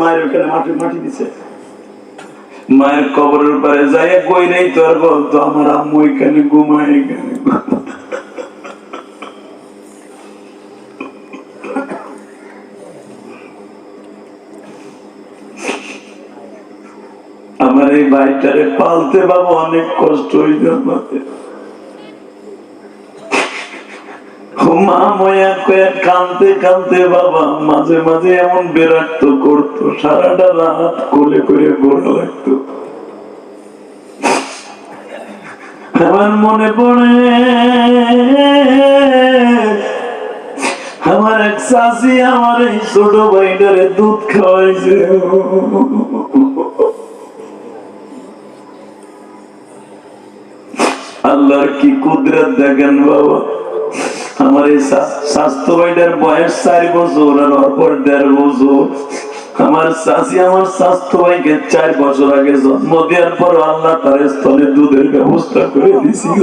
মায়ের ওখানে মাটি মাটি দিছে। মায়ের কবরের যাই কই নেই তো আর বলতো আমার আম্মু এখানে ঘুমায় এখানে। আমার এই ভাইটারে পালতে বাবা অনেক কষ্ট হইতে আমাদের। মা ময়া কয়ে কানতে কানতে বাবা মাঝে মাঝে এমন বিরক্ত করতো, সারাটা রাত কোলে করে গোড়া লাগতো। আমার মনে পড়ে, আমার এক শাশি আমার এই ছোট ভাইটারে দুধ খাওয়াইছে। আল্লাহর কি কুদরত দেখেন বাবা? আমার এই স্বাস্থ্য ভাইটার বয়স চারি বছর আর অপর দেড় বছর। আমার চাষি আমার স্বাস্থ্য ভাইকে চার বছর আগে জন্ম দেওয়ার পর আল্লাহ তার স্থলে দুধের ব্যবস্থা করে দিছিল।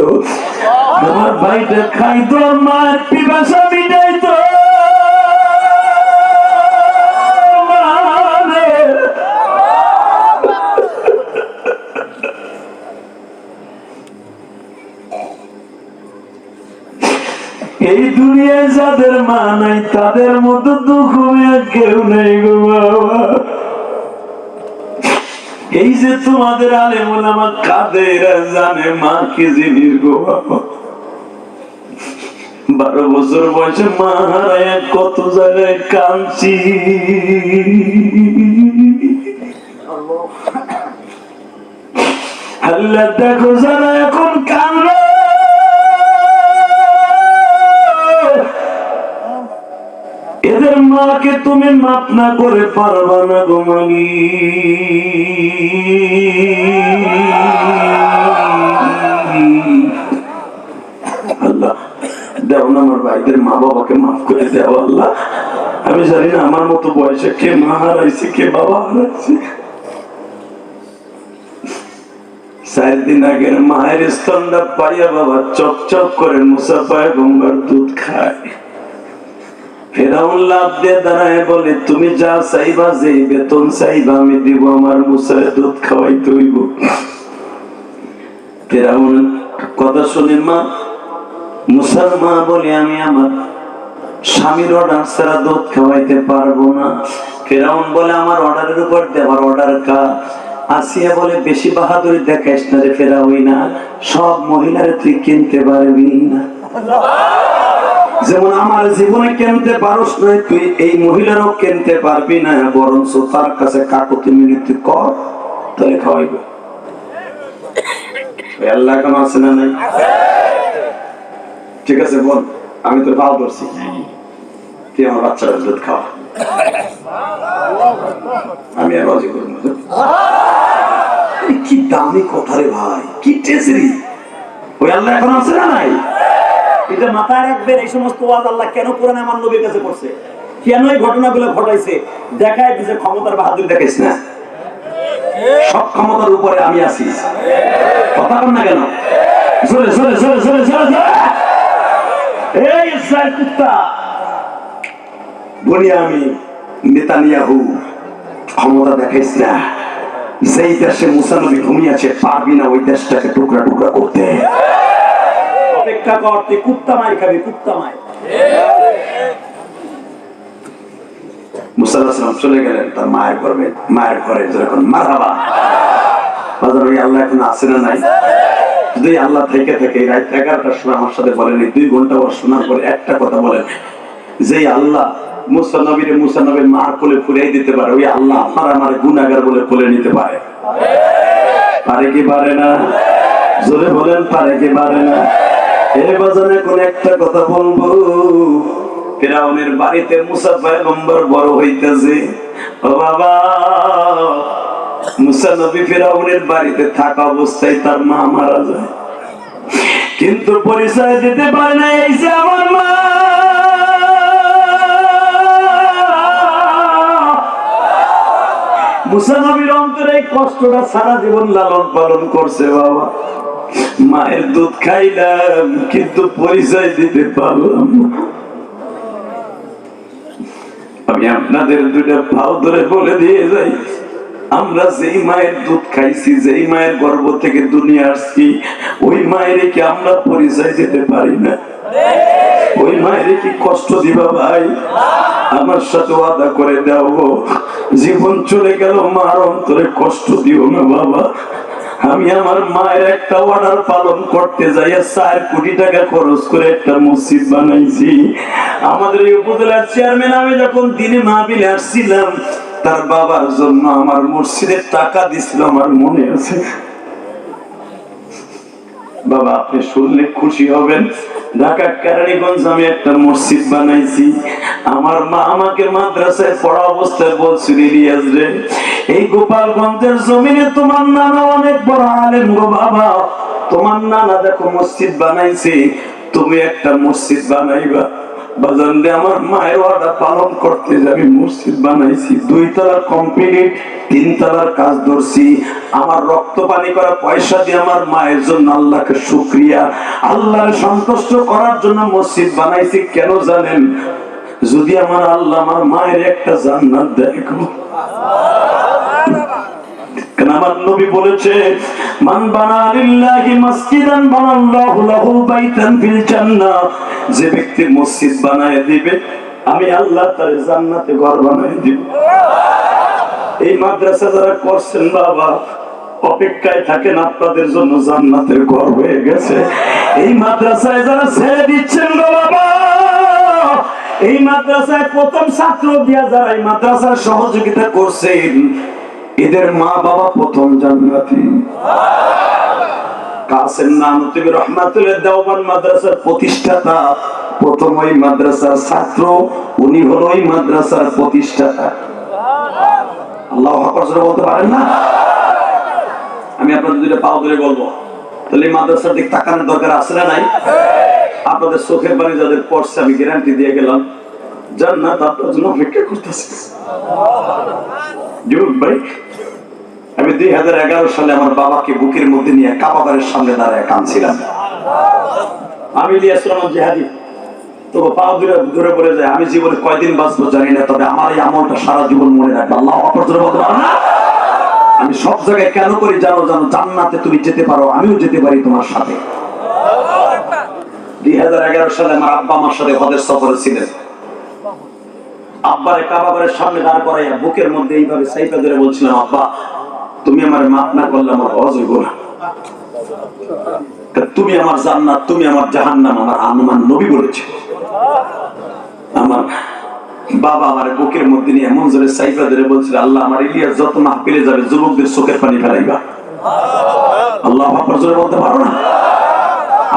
আমার ভাইটা খাইতো মার মায়ের পিপাসা মিটাইতো। এই দুনিয়ায় যাদের মা নাই, তাদের মতো দুঃখ কেউ নেই গো বাবা। এই যে তোমাদের আলেমুল আমার কাঁদে এরা জানে মা কি জিনিস গো বাবা। বারো বছর বয়সে মা হারায় কত জায়গায় কাঁদছি। আল্লাহ, দেখো যারা এদের মাকে তুমি মাপ না করে পারবা না গো মাগি। আল্লাহ, দেও না আমার মতো বয়সে কে মা হারাইছে, কে বাবা দিন মায়ের স্তনটা পাইয়া বাবা চপ চপ করে মুসাফায় গঙ্গার দুধ খায়। ফেরাউন লাভ দিয়ে দাঁড়ায় বলে, তুমি যা চাইবা, যে বেতন চাইবা, আমি দিব, আমার মুসায় দুধ খাওয়াই তৈব। ফেরাউন কথা মা, মুসার মা বলে, আমি আমার স্বামীর অর্ডার ছাড়া দুধ খাওয়াইতে পারব না। ফেরাউন বলে, আমার অর্ডারের উপর দে, আমার অর্ডার কা আসিয়া বলে, বেশি বাহাদুরি দেখাইস না রে ফেরাউই না সব মহিলারে তুই কিনতে পারবি না। যেমন আমার জীবনে কিনতে পারস না তুই এই মহিলারও কিনতে পারবি না, বরঞ্চ তার কাছে কাকুতি মিনতি কর, তাহলে খাওয়াইবে। নাই? ঠিক আছে আমি খাওয়া আমি কি দামি কথা রে ভাই, কি টেসরি ওই আল্লাহ এখন আছে না নাই? এটা মাথায় রাখবেন, এই সমস্ত ওয়াজ আল্লাহ কেন কোরআনে আমার নবীর কাছে করছে? কেন এই ঘটনাগুলো ঘটাইছে? দেখায় দিছে, ক্ষমতার বাহাদুর দেখে দেখিস না? সব ক্ষমতার উপরে আমি আছি। কথা বল না কেন? জোরে জোরে জোরে জোরে জোরে জোরে এই ইসরায়েল কুত্তা। বলি আমি, নেতানিয়াহু, ক্ষমতা দেখাইস না। যেই দেশে ঘুমিয়েছে পারবি না ওই দেশটাকে টুকরা টুকরা করতে। অপেক্ষা কর, তুই কুত্তা মাই খাবি, কুত্তা মাই মুসাল্লাহাম চলে গেলেন, তার মায়ের ঘরে মায়ের ঘরে মারাবা আল্লাহ এখন আছে না নাই? যদি আল্লাহ থেকে রাত এগারোটার সময় আমার সাথে বলেনি দুই ঘণ্টা ওর শোনার পরে একটা কথা বলেন। যে আল্লাহ মুসা নবীর মুসা নবীর মার কোলে দিতে পারে, ওই আল্লাহ আমার আমার গুনাগার বলে কোলে নিতে পারে। পারে কি পারে না? জোরে বলেন, পারে কি পারে না? বাড়িতে বড় হইতেছে। মুসা নবী ফেরাউনের বাড়িতে থাকা অবস্থায় তার মা মারা যায়। কিন্তু পরিচয় দিতে পারে না এই যে আমার মা। অন্তরে কষ্টটা সারা জীবন লালন পালন করছে বাবা। মায়ের দুধ খাইলাম, কিন্তু পরিচয় দিতে পারলাম আমি আপনাদের দুইটা ভাও ধরে বলে দিয়ে যাই। আমরা যেই মায়ের দুধ খাইছি, যেই মায়ের গর্ভ থেকে দুনিয়া আসছি, ওই মায়ের কি আমরা পরিচয় দিতে পারি না? ওই মায়ের কি কষ্ট দিবা ভাই? আমার সাথে ওয়াদা করে দাও জীবন চলে গেল, মার অন্তরে কষ্ট দিও না বাবা। আমি আমার মায়ের একটা অর্ডার পালন করতে যাই চার কোটি টাকা খরচ করে একটা মসজিদ বানাইছি। আমাদের এই উপজেলার চেয়ারম্যান আমি যখন দিনে মা বিলে আসছিলাম, তার বাবার জন্য আমার মসজিদের টাকা দিছিল, আমার মনে আছে। বাবা, আপনি শুনলে খুশি হবেন। ঢাকা কেরানীগঞ্জ আমি একটা মসজিদ বানাইছি। আমার মা আমাকে মাদ্রাসায় পড়া অবস্থায় বলছিল ইলিয়াস রে এই গোপালগঞ্জের জমিনে তোমার নানা অনেক বড় আলেম গো বাবা। তোমার নানা দেখো মসজিদ বানাইছে। তুমি একটা মসজিদ বানাইবা। বাজান আমার মায়ের অর্ডার পালন করতে আমি মসজিদ বানাইছি দুই তলার কমপ্লিট তিন তলার কাজ ধরছি। আমার রক্ত পানি করা পয়সা দিয়ে আমার মায়ের জন্য আল্লাহকে শুক্রিয়া। আল্লাহর সন্তুষ্ট করার জন্য মসজিদ বানাইছি, কেন জানেন? যদি আমার আল্লাহ আমার মায়ের একটা জান্নাত দেখো আমার নবী বলেছে মান বানা লিল্লাহি মাসজিদান বানাল্লাহু লাহু বাইতান ফিল জান্নাহ। যে ব্যক্তি মসজিদ বানায় দিবে, আমি আল্লাহ তার জান্নাতে ঘর বানায় দিব। এই মাদ্রাসা যারা করছেন বাবা, অপেক্ষায় থাকেন আপনাদের জন্য জান্নাতের ঘর হয়ে গেছে। এই মাদ্রাসায় যারা ছেড়ে দিচ্ছেন বাবা, এই মাদ্রাসায় প্রথম ছাত্র দিয়া যারা এই মাদ্রাসার সহযোগিতা করছেন এদের মা বাবা প্রথম দেওবান মাদ্রাসার প্রতিষ্ঠাতা ছাত্র, উনি না? আমি আপনাদের পাও বলব। তাহলে দিক তাকানোর দরকার আছে না নাই? আপনাদের চোখের পানি যাদের পড়ছে, আমি গ্যারান্টি দিয়ে গেলাম, জান্নাত আপনার জন্য অপেক্ষা করতেছে। ভাই, আমি দুই হাজার এগারো সালে আমার বাবাকে বুকের মধ্যে নিয়ে সামনে দাঁড়ায় আমি জেহাদি। তো পা পড়ে যায়, আমি জীবনে কয়দিন বাঁচবো জানি না, তবে আমার এই আমলটা সারা জীবন মনে রাখবে। আল্লাহ আমি সব জায়গায় কেন করি জানো জানো, জান্নাতে তুমি যেতে পারো, আমিও যেতে পারি তোমার সাথে। দুই হাজার এগারো সালে আমার আব্বা আমার সাথে হদের সফরে ছিলেন। কাবাবারের সামনে দাঁড় করাইয়া বুকের মধ্যে এইভাবে সাইপা ধরে বলছিলাম আব্বা, তুমি আমার মাপ না করলে আমার হজ হইব না। তুমি আমার জান্নাত, তুমি আমার জাহান্নাম, আমার আনুমান নবী বলেছে। আমার বাবা আমার বুকের মধ্যে নিয়ে এমন জোরে সাইফা ধরে বলছিল, আল্লাহ আমার ইলিয়াস যত মাহফিলে যাবে, যুবকদের চোখের পানি ফেলাইবা। আল্লাহ আপনার জোরে বলতে পারো না?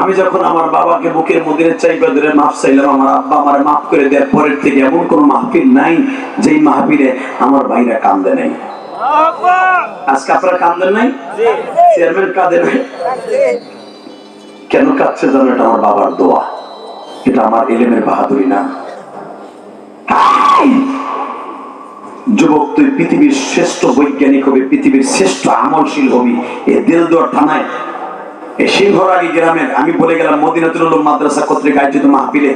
আমি যখন আমার বাবাকে বুকের মধ্যে চাইবা ধরে মাফ চাইলাম আমার আব্বা আমার মাফ করে দেওয়ার পরের থেকে এমন কোন মাহফিল নাই যেই মাহফিলে আমার ভাইরা কান্দে নাই। আজকে আপনারা কান্দেন নাই? চেয়ারম্যান কাঁদে নাই? কেন কাঁদছে জানো? এটা আমার বাবার দোয়া। এটা আমার এলেমের বাহাদুরি না। যুবক তুই পৃথিবীর শ্রেষ্ঠ বৈজ্ঞানিক হবে পৃথিবীর শ্রেষ্ঠ আমলশীল হবি। এ দিল দোয়ার থানায় এই সিংহরাগী গ্রামের, আমি বলে গেলাম মদিনাতুল মাদ্রাসা কর্তৃক আয়োজিত মাহফিলে,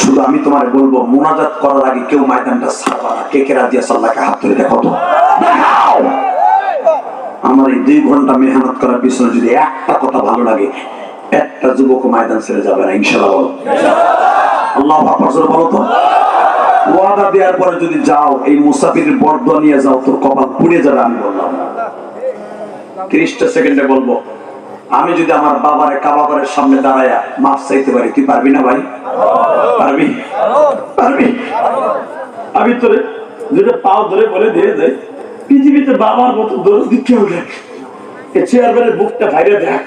শুধু আমি তোমার বলব, মোনাজাত করার আগে কেউ ময়দানটা ছাড়বা না। কে কে রাজি আছে হাত ধরে দেখো তো। আমার এই দুই ঘণ্টা মেহনত করার পিছনে যদি একটা কথা ভালো লাগে, একটা যুবক ময়দান ছেড়ে যাবে না ইনশাল্লাহ বলো। আল্লাহ হাফাজর বলো তো। ওয়াদা দেওয়ার পরে যদি যাও, এই মুসাফিরের বরদোয়া নিয়ে যাও, তোর কপাল পুড়ে যাবে, আমি বললাম। তিরিশটা সেকেন্ডে বলব। আমি যদি আমার বাবার কাবাবারের সামনে দাঁড়ায়া মাফ চাইতে পারি, তুই পারবি না ভাই? পারবি? পারবি? আমি তোরে দুটো পাও ধরে বলে দিয়ে যাই, পৃথিবীতে বাবার মতো দৌড় দেখ এ চেয়ারম্যানের বুকটা দেখ,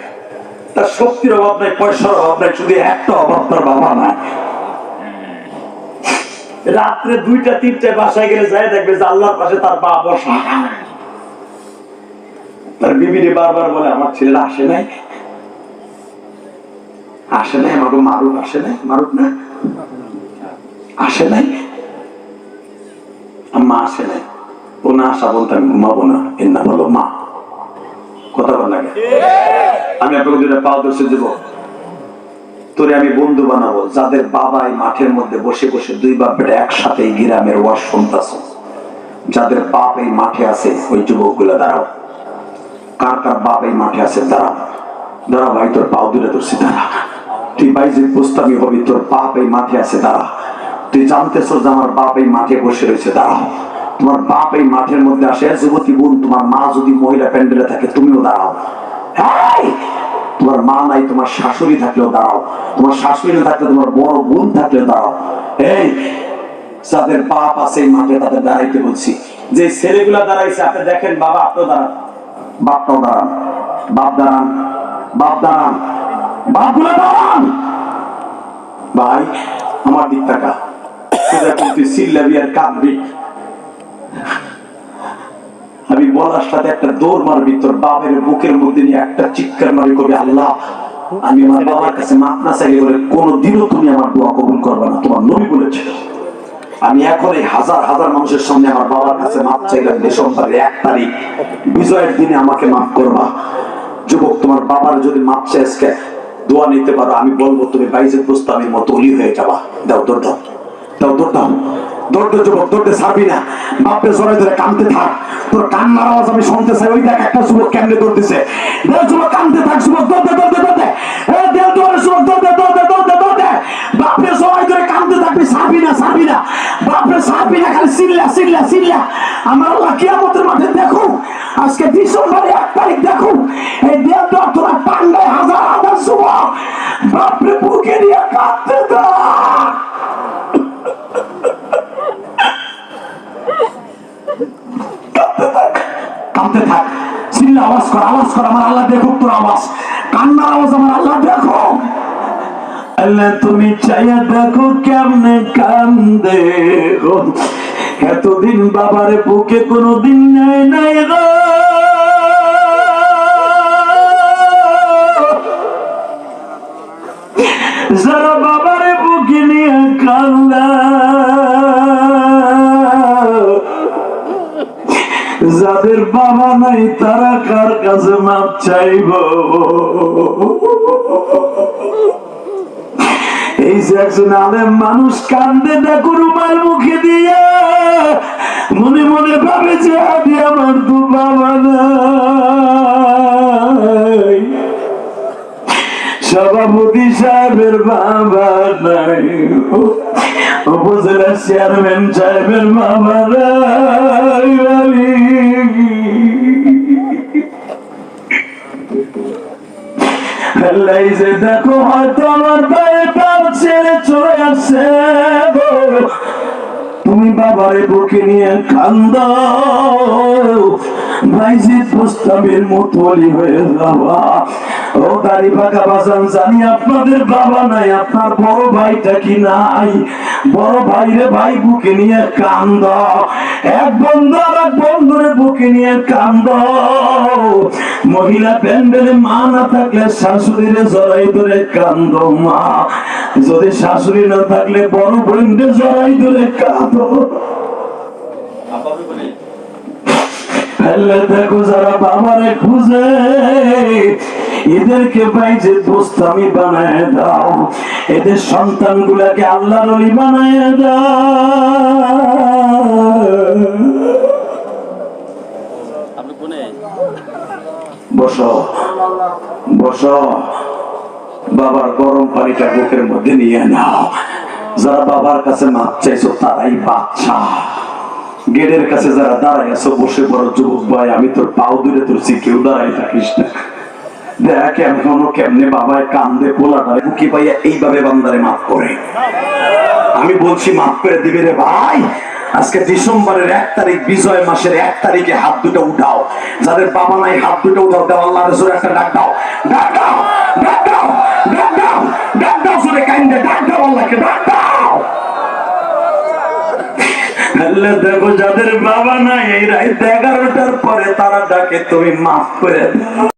তার শক্তির অভাব নাই, পয়সার অভাব নাই, শুধু একটা অভাব তার বাবা নাই। রাত্রে দুইটা তিনটে বাসায় গেলে যায় দেখবে যে আল্লাহর পাশে তার বাবা বসা। তার বিবিরে বারবার বলে, আমার ছেলেরা আসে নাই? আসে নাই আমাকে মারুক আসে নাই। মারুক না? আসে নাই? আম্মা আসে নাই। ও না আসা বলতে আমি ঘুমাবো না। এর না বলো মা। কথা বল লাগে আমি আপনাকে পাও দর্শে দেব। তোরে আমি বন্ধু বানাবো, যাদের বাবা এই মাঠের মধ্যে বসে বসে দুই বাপ বেটা একসাথে গ্রামের ওয়াশ শুনতাছ। যাদের বাপ এই মাঠে আছে, ওই যুবকগুলা দাঁড়াও। কার কার বাপ এই মাঠে আছে? দাঁড়াও দাঁড়া ভাই, তোর পাও দূরে ধরছি, দাঁড়া। তুই বাইজে প্রস্তাবি হবি, তোর বাপ এই মাঠে আছে, দাঁড়া। তুই জানতেছ যে আমার বাপ এই মাঠে বসে রয়েছে দাঁড়াও তোমার বাপ এই মাঠের মধ্যে আসে যুবতী বোন, তোমার মা যদি মহিলা প্যান্ডেলে থাকে, তুমিও দাঁড়াও। তোমার মা নাই, তোমার শাশুড়ি থাকলেও দাঁড়াও। তোমার শাশুড়ি থাকলে, তোমার বড় বোন থাকলেও দাঁড়াও। এই! যাদের বাপ আছে এই মাঠে, তাদের দাঁড়াইতে বলছি। যে ছেলেগুলা দাঁড়াইছে, আপনি দেখেন বাবা, আপনিও দাঁড়ান। বাপটাও দাঁড়ান বাপ দাঁড়ান বাপ দাঁড়ান দাঁড়ান ভাই আমার দিক টাকা আমি একটা মারবি তোর বুকের মধ্যে নিয়ে একটা চিৎকার মারি আমি আমার বাবার কাছে মাপ না চাইলে বলে, কোনোদিনও তুমি আমার দোয়া কবুল করবে না। তোমার নবী বলেছিল। আমি এখন এই হাজার হাজার মানুষের সামনে আমার বাবার কাছে মাপ চাইলাম ডিসেম্বরের এক তারিখ, বিজয়ের দিনে আমাকে মাফ করবা। যুবক, তোমার বাবার যদি মাপ চাই আজকে, দোয়া নিতে পারো। আমি বলব, তুমি বাইজের প্রস্তাবের মতো অলি হয়ে যাবা। দাও, দৌড় দাও। দাও, দৌড় দাও। দৌড় যুবক দৌড়তে ছাড়বি না। ধরে থাক। তোর কান্নার আওয়াজ আমি শুনতে চাই। ওই দেখ একটা যুবক কেমনে দৌড়তেছে যুবক কানতে থাক, যুবক দৌড়তে দৌড়তে দৌড়তে দৌড়ে যুবক দৌড়তে দৌড়তে দৌড়তে দৌড়তে বাপকে জড়াই ধরে কানতে থাকবি ছাড়বি না ছাড়বি না বাপরে ছাড়বি না খালি চিল্লা চিল্লা চিল্লা আমার আল্লাহ কিয়ামতের মাঠে দেখো, আজকে ডিসেম্বরে এক তারিখ দেখো, এই দেড় তোরা পান্ডায় হাজার হাজার যুবক বাপরে বুকে নিয়ে কাঁদতে কাঁদতে থাক চিল্লা আওয়াজ কর আওয়াজ কর, আমার আল্লাহ দেখুক তোর আওয়াজ। কান্নার আওয়াজ আমার আল্লাহ দেখো। আল্লাহ তুমি চাইয়া দেখো কেমনে কান্দে এতদিন বাবার বুকে কোনোদিন নেয় নাই যারা বাবার বুকে নিয়ে কান্দা যাদের বাবা নাই তারা কার কাছে মাপ চাইব? এই যে একজন আলেম মানুষ কান্দে দেখো রুমাল মুখে দিয়ে। মনে মনে ভাবে যে আদি আমার তো বাবা নাই। সভাপতি সাহেবের বাবা নাই। উপজেলা চেয়ারম্যান সাহেবের বাবা নাই দেখো, হয়তো আমার ছেড়ে চলে আসছে। তুমি বাবারে বুকে নিয়ে কান্দ ভাইজি প্রস্তাবের মতো হয়ে যাবা ও জানি আপনাদের বাবা নাই, আপনার বড় ভাইটা কি নাই? বড় ভাই রে ভাই, বুকে নিয়ে কান্দ। এক বন্ধু আর এক বন্ধুরে বুকে নিয়ে কান্দ। মহিলা প্যান্ডেলে মা না থাকলে শাশুড়িরে জড়াই ধরে কান্দ, মা। যদি শাশুড়ি না থাকলে বড় বোনকে জড়াই ধরে কাঁদো। আল্লাহ দেখো যারা বাবারে খুঁজে এদেরকে বাইজে দোস্ত আমি বানায় দাও এদের সন্তান গুলাকে আল্লাহর ওলি বানায় দাও। বসো বসো বাবার গরম পানিটা বুকের মধ্যে নিয়ে নাও। যারা বাবার কাছে মাপ চাইছো তারাই বাচ্চা গেটের কাছে যারা দাঁড়াই আছো, বসে বড় যুবক ভাই, আমি তোর পাও দূরে ধরছি, কেউ দাঁড়াই থাকিস না। আমি বলছি, মাফ করে দিবে রে ভাই। আজকে ডিসেম্বরের এক তারিখ, বিজয় মাসের এক তারিখে হাত দুটো উঠাও। যাদের বাবা নাই, হাত দুটো উঠাও দেও আল্লাহ একটা ডাক দাও। ডাক দাও ডাক দাও, ডাক ডাক ডাক আল্লাহকে, ডাক দাও। আল্লাহ দেখো যাদের বাবা নাই এই রাত এগারোটার পরে তারা ডাকে তুমি মাফ করে